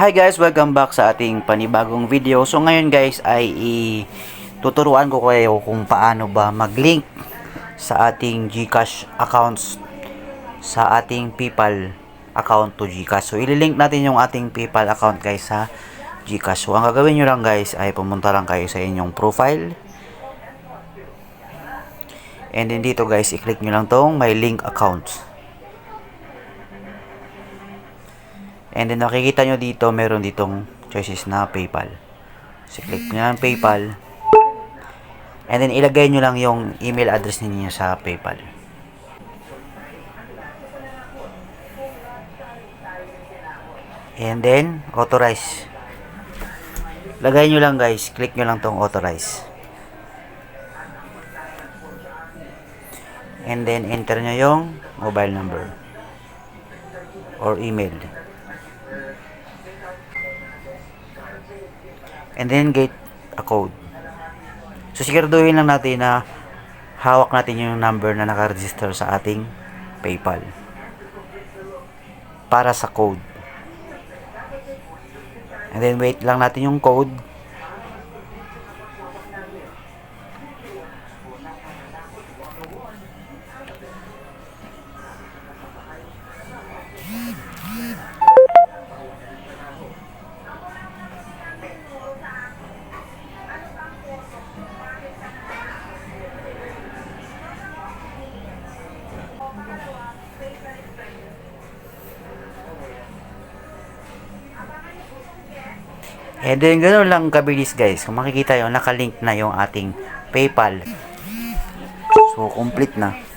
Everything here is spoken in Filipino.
Hi guys, welcome back sa ating panibagong video. So ngayon guys ay tuturuan ko kayo kung paano ba mag-link sa ating GCash accounts sa ating PayPal account to GCash. So ililink natin yung ating PayPal account guys sa GCash. So ang gagawin nyo lang guys ay pumunta lang kayo sa inyong profile. And then dito guys, i-click nyo lang tong my link accounts. And then makikita nyo dito, meron ditong choices na PayPal. So click nyo lang PayPal. And then ilagay nyo lang yung email address ninyo sa PayPal. And then authorize. Lagay nyo lang guys, click nyo lang tong authorize. And then enter nyo yung mobile number or email. And then get a code. So siguraduhin lang natin na hawak natin yung number na naka-register sa ating PayPal para sa code. And then wait lang natin yung code. And then ganoon lang kabilis guys. Kung makikita yung nakalink na yung ating PayPal. So complete na.